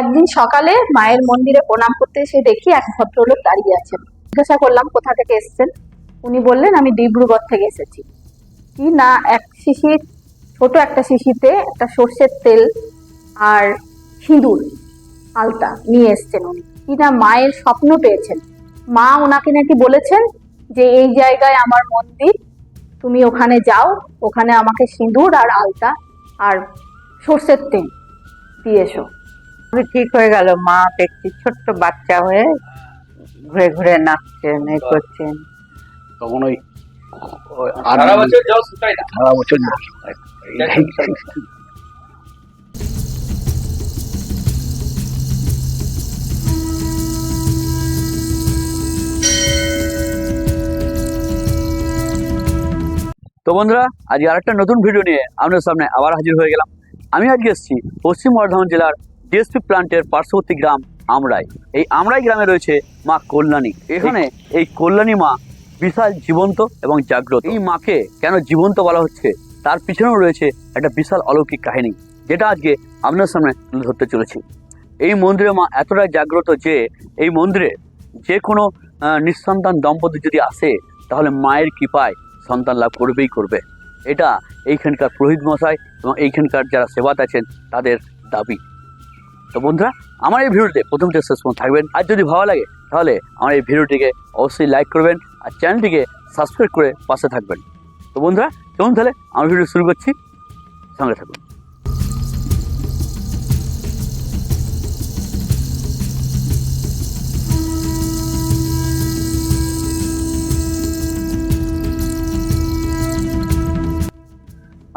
একদিন সকালে মায়ের মন্দিরে প্রণাম করতে এসে দেখি এক ভদ্রলোক দাঁড়িয়ে আছেন। জিজ্ঞাসা করলাম, কোথা থেকে এসেছেন? উনি বললেন, আমি ডিব্রুগড় থেকে এসেছি। কি না, এক শিশির ছোট একটা শিশিতে একটা সর্ষের তেল আর সিঁদুর, আলতা নিয়ে এসেছেন উনি। কি না মায়ের স্বপ্ন পেয়েছেন? মা ওনাকে নাকি বলেছেন যে, এই জায়গায় আমার মন্দির, তুমি ওখানে যাও, ওখানে আমাকে সিঁদুর আর আলতা আর সর্ষের তেল দিয়ে এসো। ঠিক হয়ে গেল। মা দেখছি ছোট্ট বাচ্চা হয়ে ঘুরে ঘুরে নাচছেন এ করছেন তখন ওই ওই সারা বছর জল শুকায় না? সারা বছর জল শুকায়। তো বন্ধুরা আজকে আরেকটা নতুন ভিডিও নিয়ে আপনাদের সামনে আবার হাজির হয়ে গেলাম। আমি আজকে এসেছি পশ্চিম বর্ধমান জেলার ডিএসপি প্লান্টের পার্শ্ববর্তী গ্রাম আমরাই। এই আমরাই গ্রামে রয়েছে মা কল্যাণী। এখানে এই কল্যাণী মা বিশাল জীবন্ত এবং জাগ্রত। এই মাকে কেন জীবন্ত বলা হচ্ছে? তার পিছনেও রয়েছে একটা বিশাল অলৌকিক কাহিনী, যেটা আজকে আপনার সামনে তুলে ধরতে চলেছি। এই মন্দিরে মা এতটাই জাগ্রত যে এই মন্দিরে যে কোনো নিঃসন্তান দম্পতি যদি আসে, তাহলে মায়ের কৃপায় সন্তান লাভ করবেই করবে। এটা এইখানকার পুরোহিত মশাই এবং এইখানকার যারা সেবাত আছেন, তাদের দাবি। তো বন্ধুরা, আমার এই ভিডিওতে প্রথম থেকে শেষ পর্যন্ত থাকবেন। আর যদি ভালো লাগে, তাহলে আমার এই ভিডিওটিকে অবশ্যই লাইক করবেন আর চ্যানেলটিকে সাবস্ক্রাইব করে পাশে থাকবেন। তো বন্ধুরা, চলুন তাহলে আমার ভিডিও শুরু করছি। সঙ্গে থাকুন।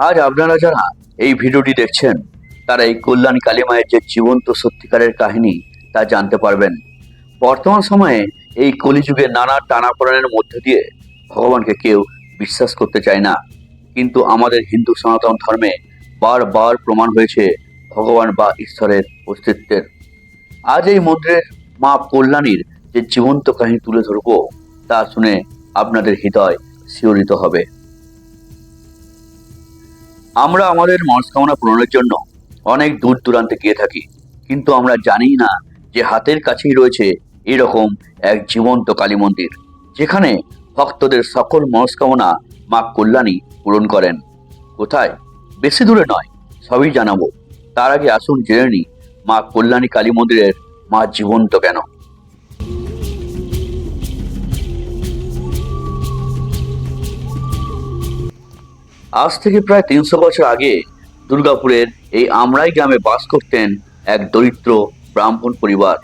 আজ আপনারা যারা এই ভিডিওটি দেখছেন তারা এই কল্যাণী কালী মায়ের যে জীবন্ত সত্যিকারের কাহিনী তা জানতে পারবেন। বর্তমান সময়ে এই কলিযুগে নানা টানাপোড়েনের মধ্যে দিয়ে ভগবানকে কেউ বিশ্বাস করতে চায় না। কিন্তু আমাদের হিন্দু সনাতন ধর্মে বারবার প্রমাণ হয়েছে ভগবান বা ঈশ্বরের অস্তিত্বের। আজ এই মন্দিরের মা কল্যাণীর যে জীবন্ত কাহিনী তুলে ধরবো, তা শুনে আপনাদের হৃদয় শিহরিত হবে। আমরা আমাদের মনস্কামনা পূরণের জন্য অনেক দূর দূরান্তে গিয়ে থাকি। কিন্তু আমরা জানি না যে হাতের কাছেই রয়েছে এরকম এক জীবন্ত কালী মন্দির, যেখানে ভক্তদের সকল মনস্কামনা মা কল্যাণী পূরণ করেন। কোথায়? বেশি দূরে নয়, সবই জানাব। তার আগে আসুন জেনে নিই মা কল্যাণী কালী মন্দিরের মা জীবন্ত কেন। আজ থেকে প্রায় তিনশো বছর আগে দুর্গাপুরের এই আমরাই গ্রামে বাস করতেন এক দরিদ্র ব্রাহ্মণ পরিবার।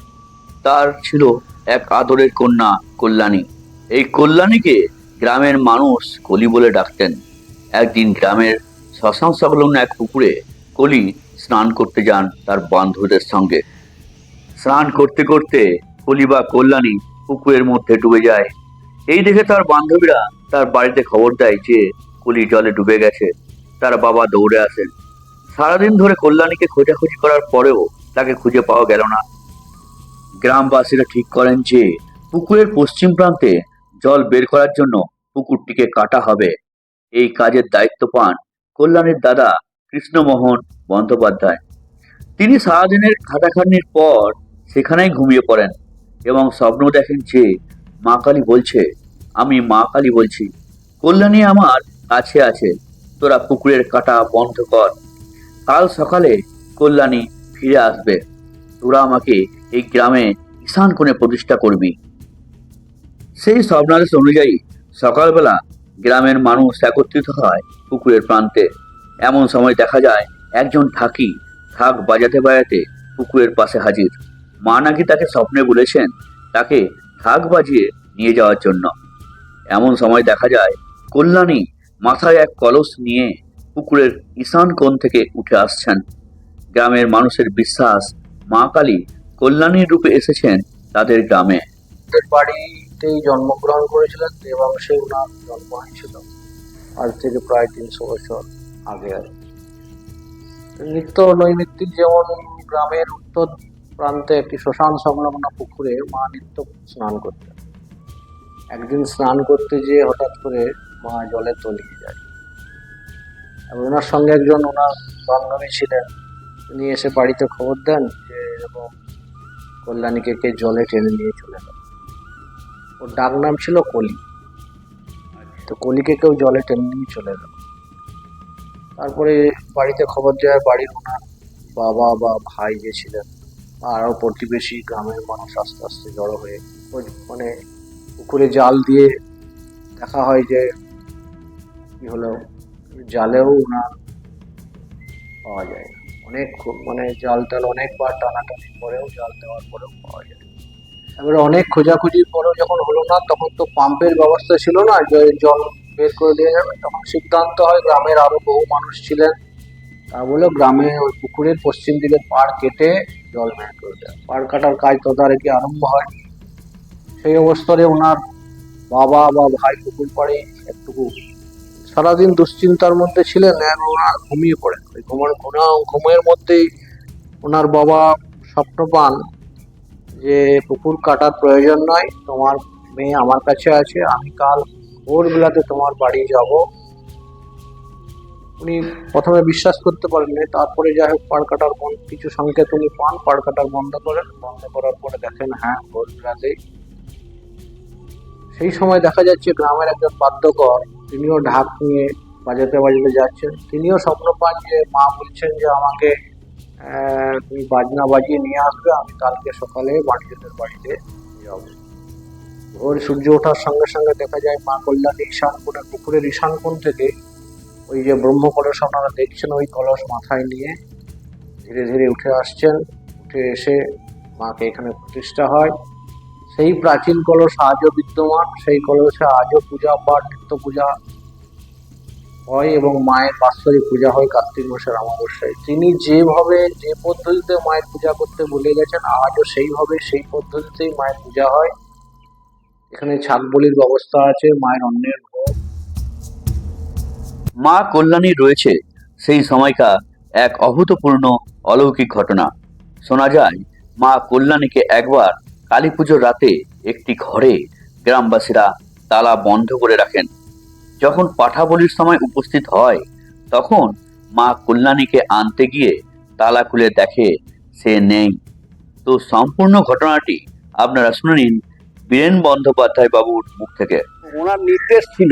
তার ছিল এক আদরের কন্যা কল্যাণী। এই কল্যাণীকে গ্রামের মানুষ কলি বলে ডাকতেন। একদিন গ্রামের শ্মশান সংলগ্ন এক পুকুরে কলি স্নান করতে যান তার বান্ধবদের সঙ্গে। স্নান করতে করতে কলি বা কল্যাণী পুকুরের মধ্যে ডুবে যায়। এই দেখে তার বান্ধবীরা তার বাড়িতে খবর দেয় যে কলি জলে ডুবে গেছে। তার বাবা দৌড়ে আসেন। সারাদিন ধরে কল্যাণীকে খোঁজাখুঁজি করার পরেও তাকে খুঁজে পাওয়া গেল না। গ্রামবাসীরা ঠিক করেন যে, পুকুরের পশ্চিম প্রান্তে জল বের করার জন্য পুকুরটিকে কাটা হবে। এই কাজের দায়িত্ব পান কল্যাণীর দাদা কৃষ্ণমোহন বন্দ্যোপাধ্যায়। তিনি সারাদিনের খাটাখাটনির পর সেখানেই ঘুমিয়ে পড়েন এবং স্বপ্ন দেখেন যে, মা কালী বলছে, আমি মা কালী বলছি, কল্যাণী আমার কাছে আছে। তোরা পুকুরের কাটা বন্ধ কর। কাল সকালে কল্যাণী ফিরে আসবে। তোরা আমাকে এই গ্রামে ঈশান কোণে প্রতিষ্ঠা করবি। সেই স্বপ্নাদেশ অনুযায়ী সকালবেলা গ্রামের মানুষ একত্রিত হয় পুকুরের প্রান্তে। এমন সময় দেখা যায় একজন ঢাকি ঢাক বাজাতে বাজাতে পুকুরের পাশে হাজির। মা নাকি তাকে স্বপ্নে বলেছেন তাকে ঢাক বাজিয়ে নিয়ে যাওয়ার জন্য। এমন সময় দেখা যায় কল্যাণী মাথায় এক কলস নিয়ে পুকুরের ঈশান কোণ থেকে উঠে আসছেন। গ্রামের মানুষের বিশ্বাস, মা কালী কল্যাণীর রূপে এসেছেন তাদের গ্রামে। আমাদের বাড়িতেই জন্মগ্রহণ করেছিলেন এবং সে ওনার জন্ম হয়েছিল। আজ থেকে প্রায় তিনশো বছর আগে আর। নিত্য নৈমিত্তিক যেমন গ্রামের উত্তর প্রান্তে একটি শ্মশান সংলগ্ন পুকুরে মা নিত্য স্নান করতেন। একদিন স্নান করতে যেয়ে হঠাৎ করে মা জলে তলিয়ে যায়। এবং ওনার সঙ্গে একজন ওনার বান্ধবী ছিলেন। তিনি এসে বাড়িতে খবর দেন যে এরকম কল্যাণীকে কে জলে টেনে নিয়ে চলে গেল। ওর ডাক নাম ছিল কলি। তো কলিকে কেউ জলে টেনে নিয়ে চলে গেল। তারপরে বাড়িতে খবর দেওয়ার বাড়ির ওনার বাবা বা ভাই যে ছিলেন আরও প্রতিবেশী গ্রামের মানুষ আস্তে আস্তে জড়ো হয়ে ওই মানে পুকুরে জাল দিয়ে দেখা হয় যে কী হলো জালেও ওনার পাওয়া যায় না। অনেক মানে জাল টাল অনেকবার টানাটানি পরেও জাল দেওয়ার পরেও পাওয়া যায়। এবারে অনেক খোঁজাখুঁজির পরেও যখন হলো না, তখন তো পাম্পের ব্যবস্থা ছিল না জল বের করে দিয়ে যাবে, তখন সিদ্ধান্ত হয় গ্রামের আরও বহু মানুষ ছিলেন তা বলে গ্রামে ওই পুকুরের পশ্চিম দিকে পাড় কেটে জল বের করে দেয় পাড় কাটার কাজ তদারকি আরম্ভ হয় সেই অবস্থায় ওনার বাবা বা ভাই পুকুর পাড়ে একটুকু সারাদিন দুশ্চিন্তার মধ্যে ছিলেন এবং ওনার ঘুমিয়ে পড়েন। ওই ঘুমার ঘুমা ঘুমের মধ্যেই ওনার বাবা স্বপ্ন পান যে পুকুর কাটার প্রয়োজন নয়, তোমার মেয়ে আমার কাছে আছে, আমি কাল ভোরবেলাতে তোমার বাড়ি যাব। উনি প্রথমে বিশ্বাস করতে পারেননি, তারপরে যাই হোক, পাড় কাটার বন- কিছু সংকেত উনি পান, পাড় কাটার বন্ধ করেন। বন্ধ করার পরে দেখেন হ্যাঁ ভোরবেলাতেই। সেই সময় দেখা যাচ্ছে গ্রামের একজন বাদ্যকর তিনিও ঢাক নিয়ে বাজাতে বাজাতে যাচ্ছেন। তিনিও স্বপ্ন পান যে মা বলছেন যে আমাকে তুমি বাজনা বাজিয়ে নিয়ে আসবে, আমি কালকে সকালে বাণিজ্যদের বাড়িতে যাব। ভোর সূর্য ওঠার সঙ্গে সঙ্গে দেখা যায় মা কল্যাণী ঈশান কোণের পুকুরের ঈশান কোণ থেকে ওই যে ব্রহ্ম কলস আপনারা দেখছেন, ওই কলস মাথায় নিয়ে ধীরে ধীরে উঠে আসছেন। উঠে এসে মাকে এখানে প্রতিষ্ঠা হয়। সেই প্রাচীন কলস আজও বিদ্যমান, সেই কলসে আজও পূজা পাঠ নিত্য পূজা হয় এবং মায়ের বাৎসরিক পূজা হয় কার্তিক মাসের অমাবস্যায়। তিনি যেভাবে, যে পদ্ধতিতে মায়ের পূজা করতে বলে গেছেন, আজও সেইভাবে সেই পদ্ধতিতেই মায়ের পূজা হয়। এখানে ছাগ বলির ব্যবস্থা আছে, মায়ের অন্যের মা কল্যাণী রয়েছে, সেই সময়কার এক অভূতপূর্ণ অলৌকিক ঘটনা। শোনা যায়, মা কল্যাণীকে একবার কালী পুজোর রাতে একটি ঘরে গ্রামবাসীরা তালা বন্ধ করে রাখেন। যখন পাঠা বলির সময় উপস্থিত হয়, তখন মা কল্যাণীকে আনতে গিয়ে তালা খুলে দেখে সে নেই। তো সম্পূর্ণ ঘটনাটি আপনারা শুনে নিন বীরেন বন্দ্যোপাধ্যায় বাবুর মুখ থেকে। ওনার নির্দেশ ছিল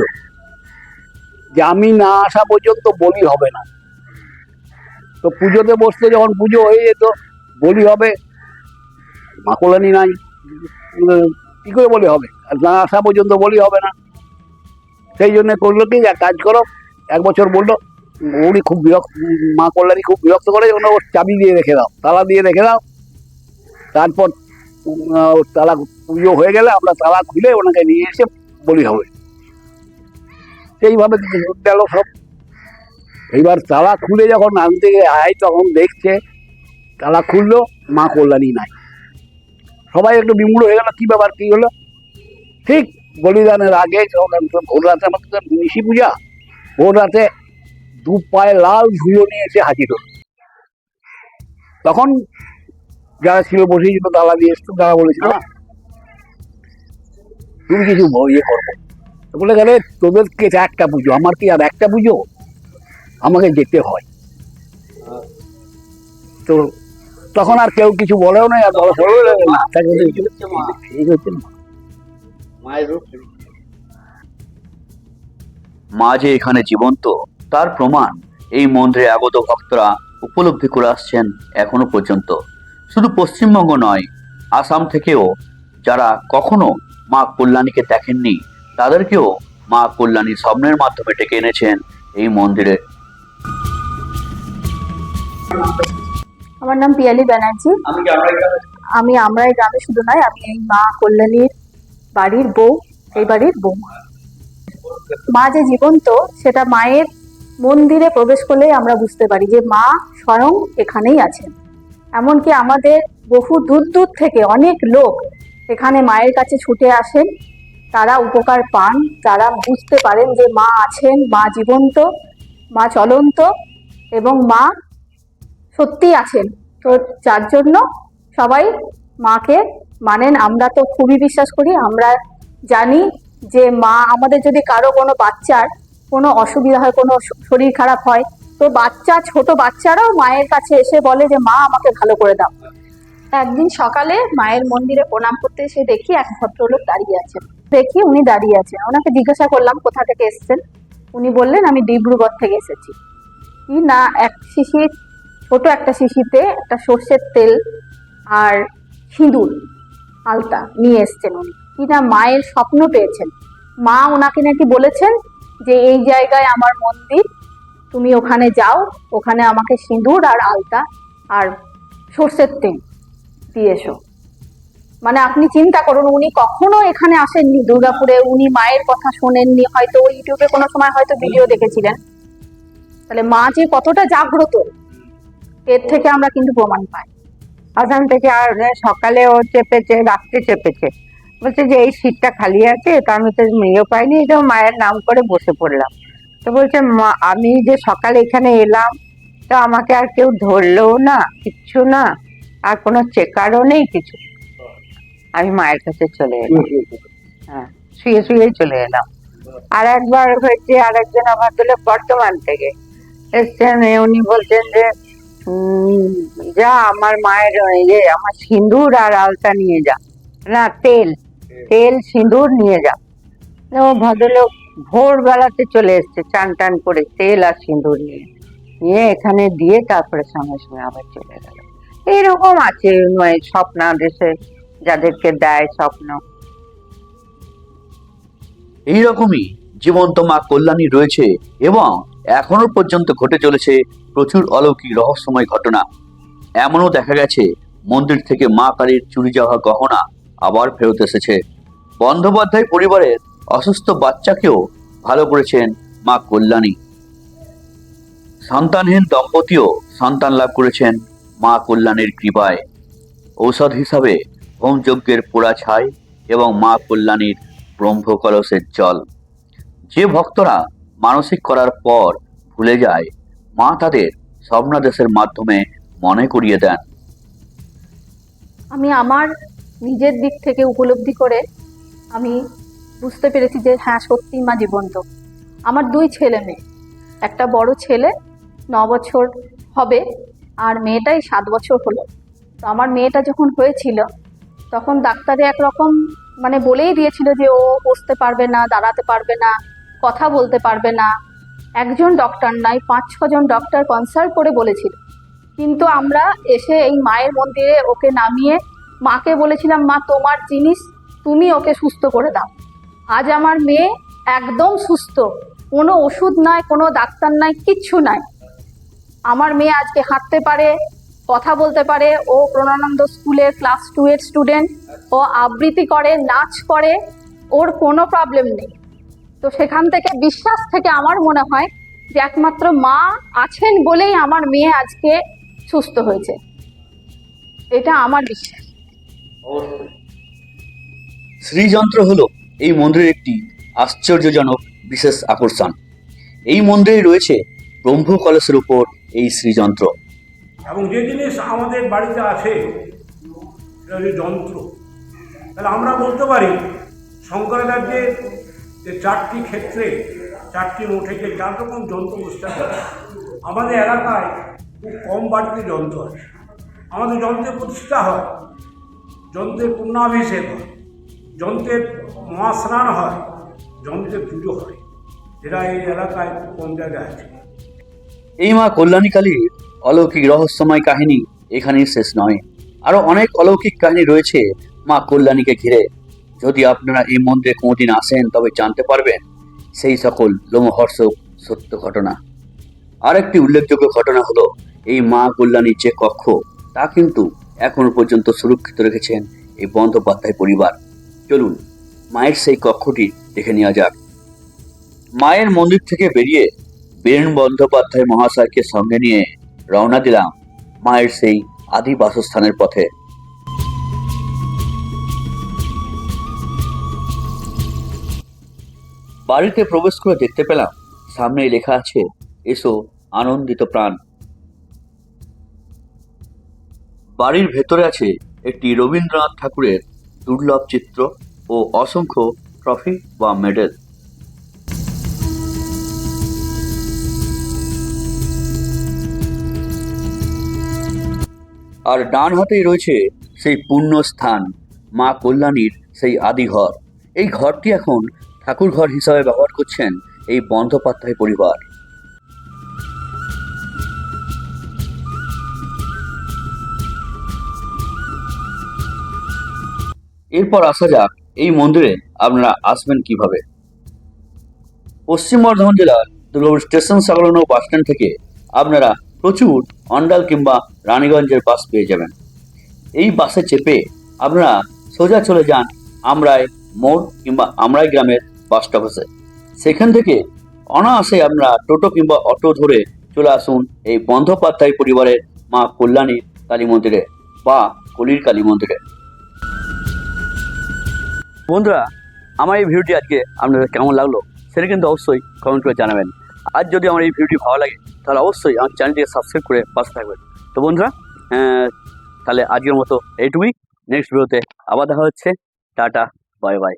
যে আমি না আসা পর্যন্ত বলি হবে না। তো পুজোতে বসতে যখন পুজো হয়ে যেত, বলি হবে মাকলানি নাই। কি করে বলি হবে? আর না আসা পর্যন্ত বলি হবে না। সেই জন্য করল কি, এক কাজ করো, এক বছর বলল, উনি খুব বিরক্ত, মা কল্যাণী খুব বিরক্ত করে ওনার ওর চাবি দিয়ে রেখে দাও, তালা দিয়ে রেখে দাও। তারপর তালা পুজো হয়ে গেলে আমরা তালা খুলে ওনাকে নিয়ে এসে বলি হবে। সেইভাবে গেল সব। এইবার তালা খুলে যখন আনতে আয়, তখন দেখছে তালা খুললো, মা কল্যাণী নাই। সবাই একটু বিমূঢ় হয়ে গেল কি ব্যাপার কি হলো? ঠিক বলিদানের আগে ভোর রাতে আমাদের নিশি পূজা ভোর রাতে দু পায়ে লাল ধুলো নিয়ে এসে হাজির হলো। তখন যারা ছিল বসেই ছিল তালা দিয়ে এসতো তারা বলেছিল তুমি কিছু ইয়ে করব বলে গেলে তোদেরকে একটা পুজো আমার কি আর একটা পুজো? আমাকে যেতে হয়। তো তখন আর কেউ কিছু বলেও না আর বলা বলেও না। হচ্ছে মা। মা যে এখানে জীবন্ত তার প্রমাণ এই মন্দিরে আগত ভক্তরা উপলব্ধি করে আসছেন এখনও পর্যন্ত। শুধু পশ্চিমবঙ্গ নয় আসাম থেকেও যারা কখনো মা কল্যাণীকে দেখেননি তাদেরকেও মা কল্যাণী স্বপ্নের মাধ্যমে ডেকে এনেছেন এই মন্দিরে। আমার নাম পিয়ালি ব্যানার্জি। আমি আমরা এই গ্রামে শুধু নয় আমি এই মা কল্যাণীর বাড়ির বউ এই বাড়ির বউ। মা যে জীবন্ত সেটা মায়ের মন্দিরে প্রবেশ করলেই আমরা বুঝতে পারি যে মা স্বয়ং এখানেই আছেন। এমনকি আমাদের বহু দূর দূর থেকে অনেক লোক এখানে মায়ের কাছে ছুটে আসেন। তারা উপকার পান তারা বুঝতে পারেন যে মা আছেন মা জীবন্ত মা চলন্ত এবং মা সত্যি আছেন। তো যার জন্য সবাই মাকে মানেন। আমরা তো খুবই বিশ্বাস করি, আমরা জানি যে মা আমাদের যদি কারও কোনো বাচ্চার কোনো অসুবিধা হয়, কোনো শরীর খারাপ হয়, তো বাচ্চা, ছোট বাচ্চারাও মায়ের কাছে এসে বলে যে, মা, আমাকে ভালো করে দাও। একদিন সকালে মায়ের মন্দিরে প্রণাম করতে এসে দেখি এক ভদ্রলোক দাঁড়িয়ে আছেন। দেখি উনি দাঁড়িয়ে আছেন। ওনাকে জিজ্ঞাসা করলাম, কোথা থেকে এসেছেন? উনি বললেন, আমি ডিব্রুগড় থেকে এসেছি। কি না, এক শিশির ছোট একটা শিশিতে, একটা সর্ষের তেল আর সিঁদুর, আলতা নিয়ে এসছেন উনি। কি না মায়ের স্বপ্ন পেয়েছেন। মা ওনাকে নাকি বলেছেন যে, এই জায়গায় আমার মন্দির, তুমি ওখানে যাও, ওখানে আমাকে সিঁদুর আর আলতা আর সর্ষের তেল দিয়ে এসো। মানে আপনি চিন্তা করুন, উনি কখনো এখানে আসেননি দুর্গাপুরে, উনি মায়ের কথা শোনেননি, হয়তো ইউটিউবে কোনো সময় হয়তো ভিডিও দেখেছিলেন। তাহলে মা যে কতটা জাগ্রত এর থেকে আমরা কিন্তু প্রমাণ পাই। ওখান থেকে আর সকালে ও চেপেছে রাত্রে চেপেছে। বলছে যে এই সিটটা খালি আছে তো আমি তো মেয়েও পাইনি তো মায়ের নাম করে বসে পড়লাম। তো বলছে মা আমি যে সকালে এখানে এলাম তো আমাকে আর কেউ ধরলেও না কিচ্ছু না আর কোনো চেকারও নেই কিছু। আমি মায়ের কাছে চলে এলাম। হ্যাঁ শুয়ে শুয়েই চলে এলাম। আর একবার হয়েছে আর একজন ভদ্রলোক বর্তমান থেকে এসছেন উনি বলছেন যে যা আমার মায়ের ইয়ে আমার সিঁদুর আর আলতা নিয়ে যা। না তেল। তেল। সিঁদুর নিয়ে যা। ও ভদ্রলোক ভোরবেলাতে চলে এসছে চান টান করে তেল আর সিঁদুর নিয়ে। নিয়ে এখানে দিয়ে তারপরে সঙ্গে সঙ্গে আবার চলে গেল। এরকম আছে নয় স্বপ্ন দেশে যাদেরকে দেয় স্বপ্ন। এইরকমই জীবন্ত মা কল্যাণী রয়েছে এবং এখনও পর্যন্ত ঘটে চলেছে প্রচুর অলৌকিক রহস্যময় ঘটনা। এমনও দেখা গেছে, মন্দির থেকে মা কালীর চুরি যাওয়া গহনা আবার ফেরত এসেছে। বন্দ্যোপাধ্যায় পরিবারের অসুস্থ বাচ্চাকেও ভালো করেছেন মা কল্যাণী। সন্তানহীন দম্পতিও সন্তান লাভ করেছেন মা কল্যাণীর কৃপায়। ঔষধ হিসাবে হোমযজ্ঞের পোড়া ছাই এবং মা কল্যাণীর ব্রহ্ম কলসের জল। যে ভক্তরা মানসিক করার পর ভুলে যায়, মা তাদের স্বপ্নাদেশের মাধ্যমে মনে করিয়ে দেন। আমি আমার নিজের দিক থেকে উপলব্ধি করে আমি বুঝতে পেরেছি যে হ্যাঁ সত্যি মা জীবন্ত। আমার দুই ছেলে মেয়ে, একটা বড় ছেলে ন বছর হবে আর মেয়েটাই সাত বছর হলো। তো আমার মেয়েটা যখন হয়েছিল, তখন ডাক্তারে একরকম মানে বলেই দিয়েছিল যে ও বসতে পারবে না, দাঁড়াতে পারবে না। কথা বলতে পারবে না। একজন ডক্টর নাই, পাঁচ ছজন ডক্টর কনসাল্ট করে বলেছিল। কিন্তু আমরা এসে এই মায়ের মন্দিরে ওকে নামিয়ে মাকে বলেছিলাম, মা, তোমার জিনিস তুমি ওকে সুস্থ করে দাও। আজ আমার মেয়ে একদম সুস্থ। কোনো ওষুধ নাই, কোনো ডাক্তার নাই, কিচ্ছু নাই। আমার মেয়ে আজকে হাঁটতে পারে, কথা বলতে পারে, ও প্রণানন্দ স্কুলের ক্লাস টু এর স্টুডেন্ট ও আবৃত্তি করে, নাচ করে, ওর কোনো প্রবলেম নেই। তো সেখান থেকে বিশ্বাস থেকে আমার মনে হয় যে একমাত্র মা আছেন বলেই আমার মেয়ে আজকে সুস্থ হয়েছে। এটা আমার বিশ্বাস। শ্রীযন্ত্র হলো এই মন্দিরের একটি আশ্চর্যজনক বিশেষ আকর্ষণ। এই মন্দিরে রয়েছে ব্রহ্ম কলসের উপর এই শ্রীযন্ত্র। এবং যে জিনিস আমাদের বাড়িতে আছে যন্ত্র। তাহলে আমরা বলতে পারি শঙ্করাচার্যের যে চারটি ক্ষেত্রে, চারটি মঠে যে চার রকম যন্ত্র হয় আমাদের এলাকায় খুব কম বাড়িতে যন্ত্র আছে। আমাদের যন্ত্রের প্রতিষ্ঠা হয়, যন্ত্রের পূর্ণাভিষেক হয়, যন্ত্রের মহাস্নান হয়, যন্ত্রের পুজো হয়। যেটা এই এলাকায় কম জায়গায় আছে। এই মা কল্যাণী কালীর অলৌকিক রহস্যময় কাহিনী এখানেই শেষ নয়। আরও অনেক অলৌকিক কাহিনী রয়েছে মা কল্যাণীকে ঘিরে। যদি আপনারা এই মন্দিরে কোনোদিন আসেন, তবে জানতে পারবেন সেই সকল লোমহর্ষক সত্য ঘটনা। আরেকটি উল্লেখযোগ্য ঘটনা হলো, এই মা কল্যাণীর যে কক্ষ, তা কিন্তু এখনও পর্যন্ত সুরক্ষিত রেখেছেন এই বন্দ্যোপাধ্যায় পরিবার। চলুন, মায়ের সেই কক্ষটি দেখে নেওয়া যাক। মায়ের মন্দির থেকে বেরিয়ে বীরেন বন্দ্যোপাধ্যায় মহাশয়কে সঙ্গে নিয়ে রওনা দিলাম মায়ের সেই আদি বাসস্থানের পথে। বাড়িতে প্রবেশ করে দেখতে পেলাম, সামনেই লেখা আছে, এসো, আনন্দিত প্রাণ। বাড়ির ভেতরে আছে একটি রবীন্দ্রনাথ ঠাকুরের দুর্লভ চিত্র ও অসংখ্য ট্রফি বা মেডেল। আর ডান হাতেই রয়েছে সেই পুণ্য স্থান, মা কল্যাণীর সেই আদি ঘর এই ঘরটি এখন ঠাকুর ঘর হিসাবে ব্যবহার করছেন এই বন্দ্যোপাধ্যায় পরিবার। এরপর আসা যাক, এই মন্দিরে আপনারা আসবেন কীভাবে। পশ্চিম বর্ধমান জেলার দুর্গাপুর স্টেশন সংলগ্ন বাস স্ট্যান্ড থেকে আপনারা প্রচুর অন্ডাল কিংবা রানীগঞ্জের বাস পেয়ে যাবেন। এই বাসে চেপে আপনারা সোজা চলে যান আমরাই মোড় কিংবা আমরাই গ্রামের বাস স্টপেজে সেখান থেকে অনায়াসে আপনারা টোটো কিংবা অটো ধরে চলে আসুন এই বন্দ্যোপাধ্যায় পরিবারের মা কল্যাণী কালী মন্দিরে বা কলির কালী মন্দিরে বন্ধুরা, আমার এই ভিডিওটি আজকে আপনাদের কেমন লাগল সেটা কিন্তু অবশ্যই কমেন্ট করে জানাবেন। আর যদি আমার এই ভিডিওটি ভালো লাগে, তাহলে অবশ্যই আমার চ্যানেলটিকে সাবস্ক্রাইব করে পাশে থাকবেন। তো বন্ধুরা তাহলে আজকের মতো এইটুকুই। নেক্সট ভিডিওতে আবার দেখা হচ্ছে। Tata bye bye